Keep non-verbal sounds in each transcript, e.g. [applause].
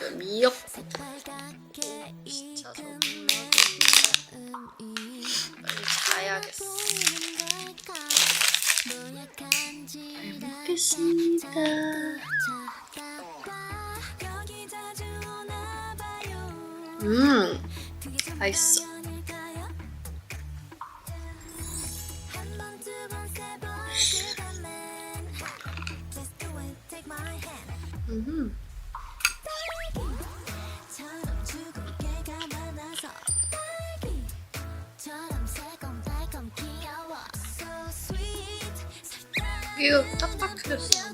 갈비 미역국. 진짜 빨리 자야겠어. 잘 먹겠습니다. 음, 맛있어. 이거 딱딱해졌어.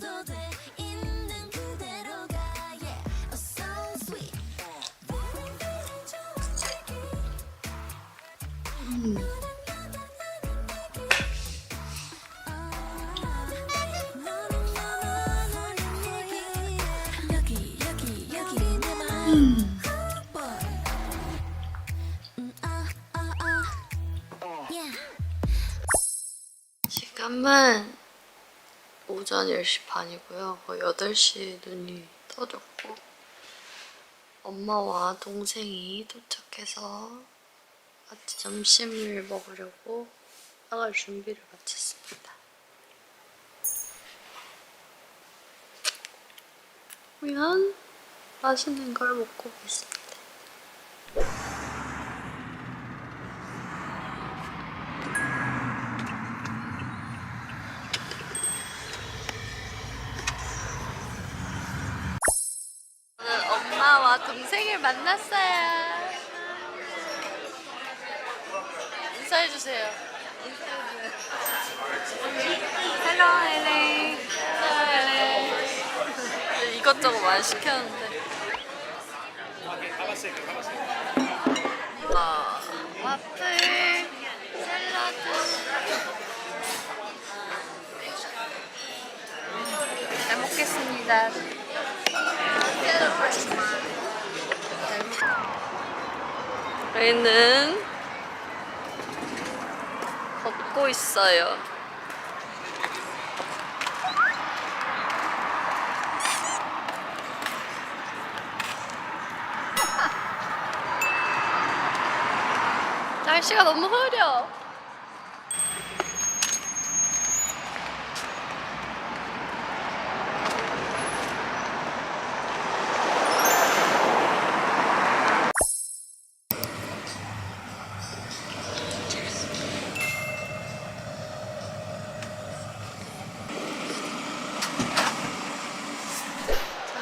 음. 음. 지금은 오전 10시 반이고요. 거의 8시에 눈이 떠졌고 엄마와 동생이 도착해서 같이 점심을 먹으려고 나갈 준비를 마쳤습니다. 그러면 맛있는 걸 먹고 오겠습니다. 동생을 만났어요. 인사해주세요. 엘레이. 헬로 엘레이. 이것저것 많이 시켰는데. 아, 와플, 샐러드. 잘 먹겠습니다. 저희는 걷고 있어요. [laughs] 날씨가 너무 흐려.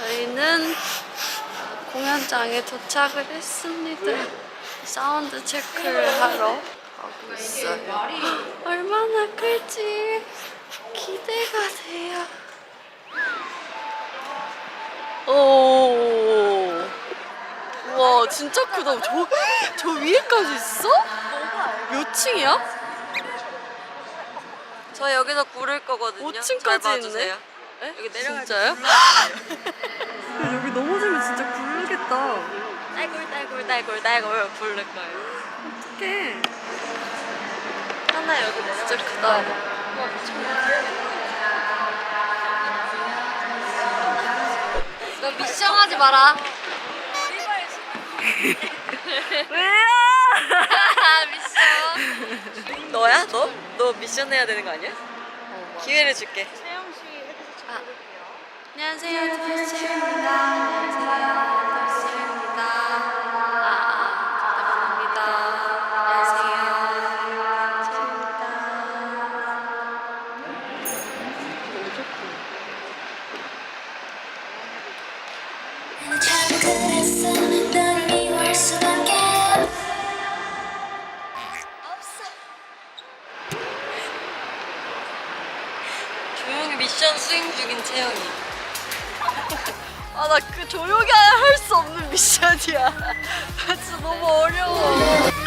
저희는 공연장에 도착을 했습니다. 사운드 체크를 하러 가고 있어요. 얼마나 클지 기대가 돼요. 오. 와, 진짜 크다. 저, 저 위에까지 있어? 몇 층이야? 저 여기서 구를 거거든요. 5층까지 잘 봐주세요. 에? 여기 내려갈 때 진짜요? [laughs] 여기 넘어지면 진짜 굴르겠다. 딸굴 딸굴 딸굴 딸굴 굴를 거예요. 어떡해. 하나 여기. 진짜 크다. 너 미션 하지 마라. [laughs] 왜요? [laughs] 미션. 너야? 너? 너 미션 해야 되는 거 아니야? 기회를 줄게. 안녕하세요, 더스입니다. 안녕하세요, 채영이. 아, 나 그 조용히 할 수 없는 미션이야. [laughs] 나 진짜 너무 어려워.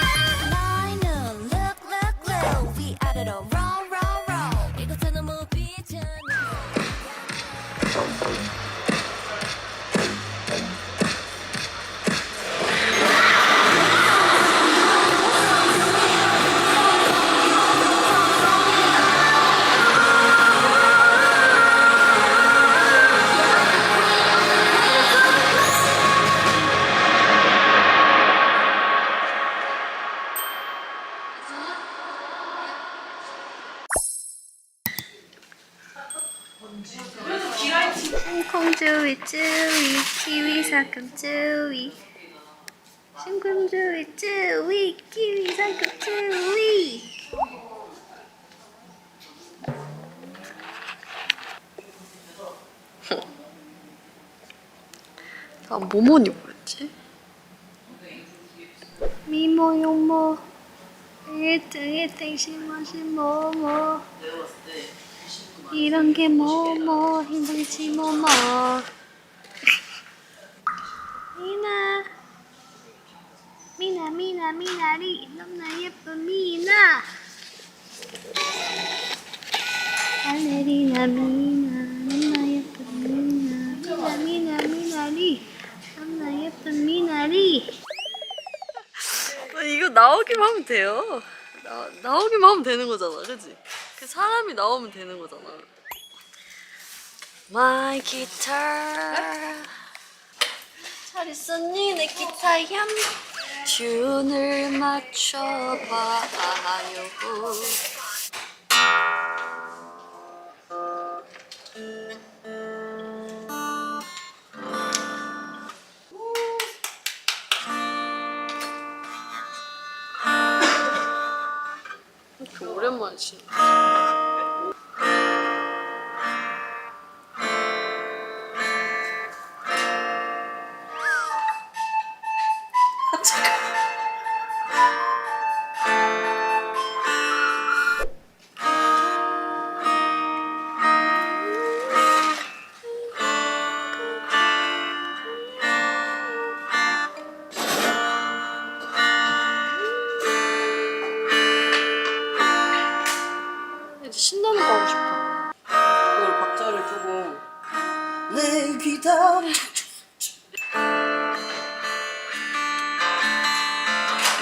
키위 상큼 쭈위. 심금 쭈위 쭈위 키위 상큼 쭈위. 다음 모모니 뭐였지? 미모 용모. 1등 1등 심어 심어 뭐 이런 게 뭐뭐 힘들지 뭐뭐. 미나. 미나 미나 미나리. 너무나 예쁜 미나. 발레리나 미나. 너무나 예쁜 미나. 미나 미나 미나리. 너무나 예쁜 미나리. 아, 이거 나오기만 하면 돼요. 나, 나오기만 하면 되는 거잖아, 그지? 그 사람이 나오면 되는 거잖아. My guitar. 잘 있었니, 내 기타 향? 튠을 맞춰봐요. 이렇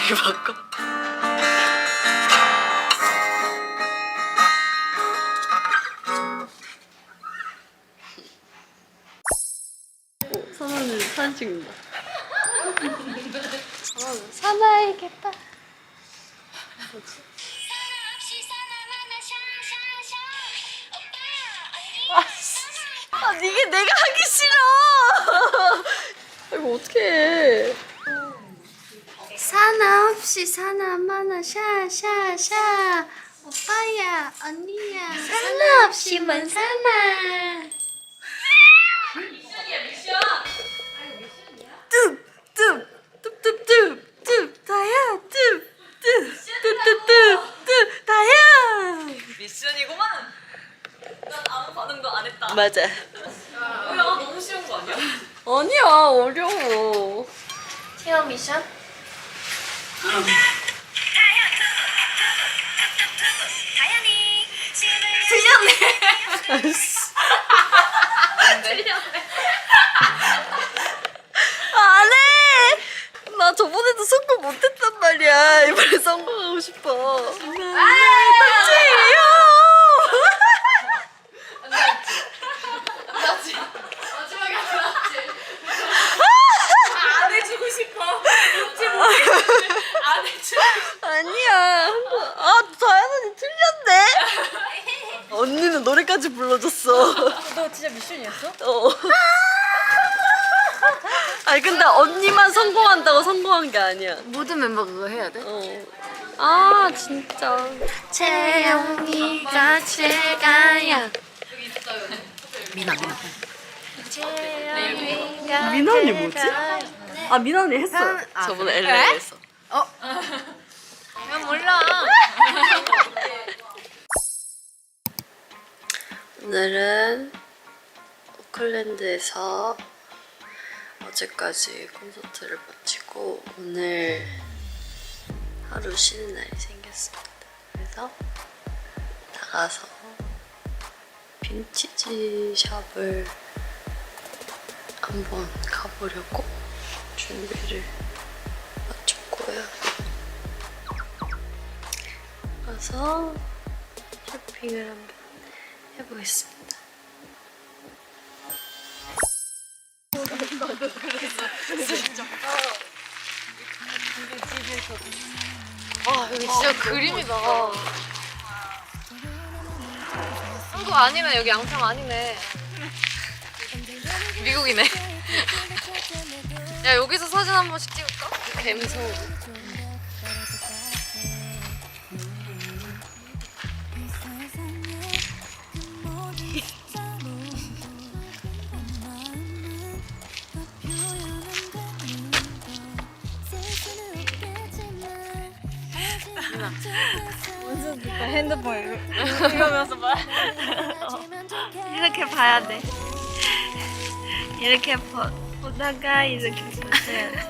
이거 바꿔. 어, 선아는 사진 찍는다. 사나이겠다. 아, 이게 내가 하기 싫어. [laughs] 이거 어떻게 해? 사나 없이 사나 마나 샤샤샤 오빠야 언니야 사나 없이 만 사나 뚝뚝뚝뚝뚝 다야 뚝뚝뚝뚝뚝 다야 미션이구만 난 아무 반응도 안 했다 맞아 야 너무 쉬운 거 아니야? 아니야 어려워 체험 미션 안해 나 저번에도 성공 못했단 말이야. 이번에 성공하고 싶어. 딱지예요 안 해주고 싶어 뭔지 모르겠어 안 해주고 아니야 아 다현 언니 틀렸네 언니는 노래까지 불러줬어 너 진짜 미션이었어? [laughs] 어. 아니 근데 언니만 성공한다고 성공한 게 아니야. 모든 멤버 그거 해야 돼? 어. 아 진짜. 채영이가 최가야 미나 미나 채영이가 미나 언니 뭐지? 아 미나 언니 했어. 저번에 LA에서. 난 몰라 오늘은 오클랜드에서 어제까지 콘서트를 마치고 오늘 하루 쉬는 날이 생겼습니다. 그래서 나가서 빈티지 샵을 한번 가보려고 준비를 마쳤고요. 가서 쇼핑을 한번 해보겠습니다. 와 여기 진짜 그림이다 한국 아니네 여기 양평 아니네 미국이네 [laughs] 야 여기서 사진 한 번씩 찍을까? 갬성. 핸드폰 [laughs] 이러면서 말. [laughs] 이렇게 봐야 돼. 이렇게 보, 보다가 이렇게 보세요.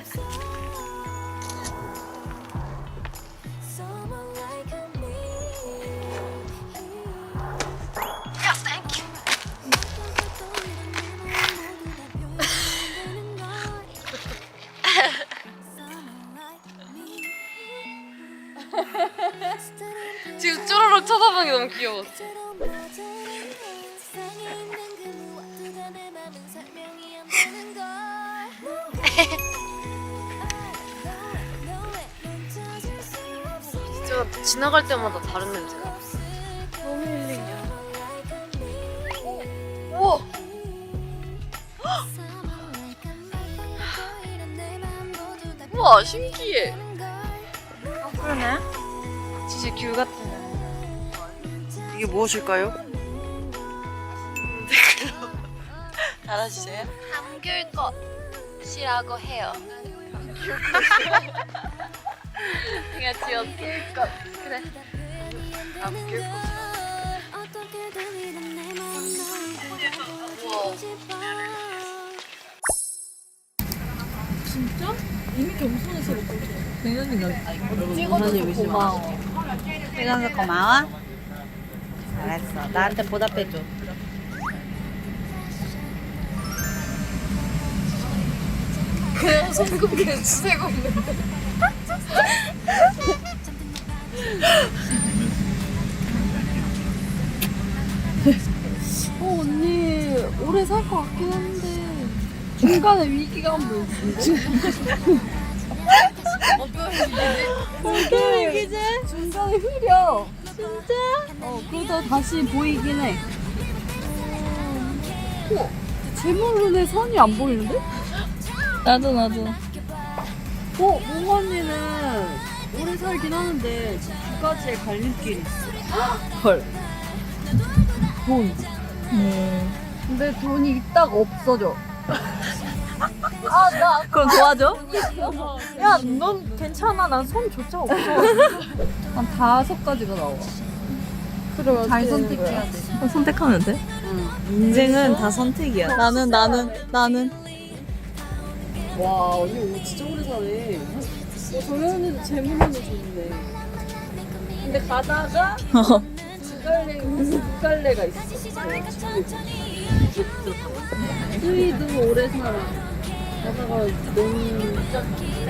쳐다보는 게 너무 귀여웠어. 진짜 지나갈 때마다 다른 냄새가. 너무 힐링이야. 우와. 우와 신기해. 그러네. 진짜 귤 같은. 이게 무엇일까요? [laughs] 달아주세요. 함귤꽃이라고 해요. 그냥 지었을 것. 그래. 찍어서 고마워. 알았어. 나한테 보답해줘. 그냥 주세고 없는데. 어 언니 오래 살 것 같긴 한데 중간에 위기가 한번 있어. 어떤 위기지? 중간에 흐려. 진짜? 어 그러다 다시 보이긴 해. 어, 제 눈에 선이 안 보이는데? 나도 나도. 어 몽 언니는 오래 살긴 하는데 두 가지의 갈림길이 있어. 헐. 돈. 근데 돈이 있다가 없어져. 아, 나. 그럼 도와줘? 야, 넌 괜찮아. 난 손조차 없어. 한 다섯 가지가 나와. 그래, 잘 선택해야 돼. 선택하면 돼? 인생은 다 선택이야. 나는 나는 나는 와, 언니 오늘 진짜 오래 사네. 어, 언니도 재물론이 좋네. 근데 가다가 두 갈래, 두 갈래가 있어. 수이도 오래 살아. 가다가 너무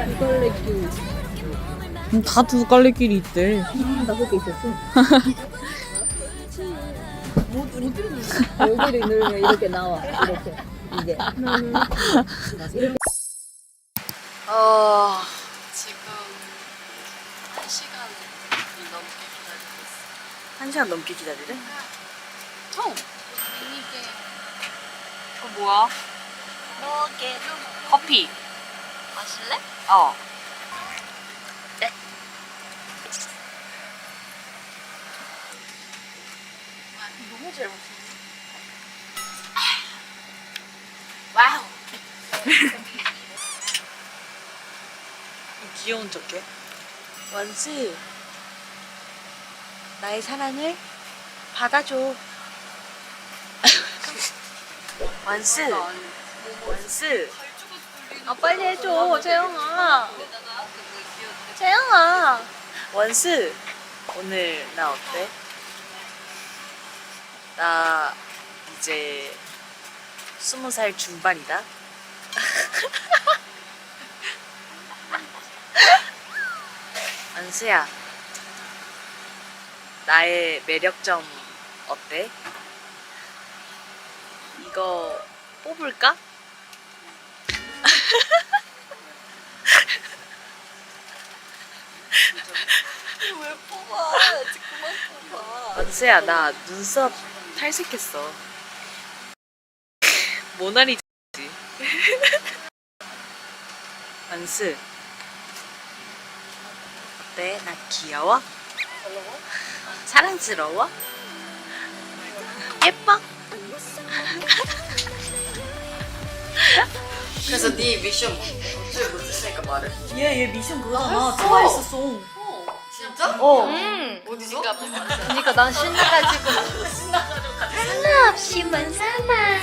두 갈래 길. 다두 갈래길이 있대. 다섯 개 있었어. [laughs] 뭐, 여기를 누르면 이렇게 나와. 이렇게. 이게. 어, 지금 한 시간이 넘게 기다리고 있어. 한 시간 넘게 기다리래? 총. 그거 뭐야? 뭐게? 커피. 마실래? 어. 너무 잘 마셨어. 와우. [laughs] 귀여운 척해. 원스, 나의 사랑을 받아줘. [laughs] 원스, 원스. 아 빨리 해줘, 재영아. 재영아. 원스, 오늘 나 어때? 나 이제 스무 살 중반이다. [laughs] 원스야, 나의 매력점 어때? 이거 뽑을까? 왜 뽑아? 그만 뽑아. 원수야, 나 눈썹 탈색했어. 모나리자지. 원스 어때? 나 귀여워? 사랑스러워? 예뻐? [laughs] 그래서 네 미션 뭔데? 어쩔 못했으니까 말해. 얘 얘 미션 그거잖아 트와이스 송 진짜? 어. 어디서? 그러니까 [laughs] 난 신나가지고 하나 없이 만사만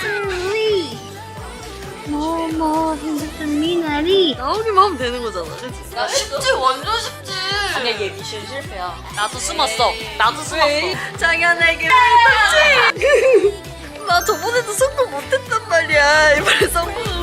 뭐뭐 행복한 미나리 나오기만 하면 되는 거잖아, 그치? 나 쉽지 완전 쉽지. 아니야 얘 미션 실패야 나도 숨었어. 나도 숨었어. 장현에게 부탁해. [laughs] 나 저번에도 성공 못했단 말이야. 이번에 성공을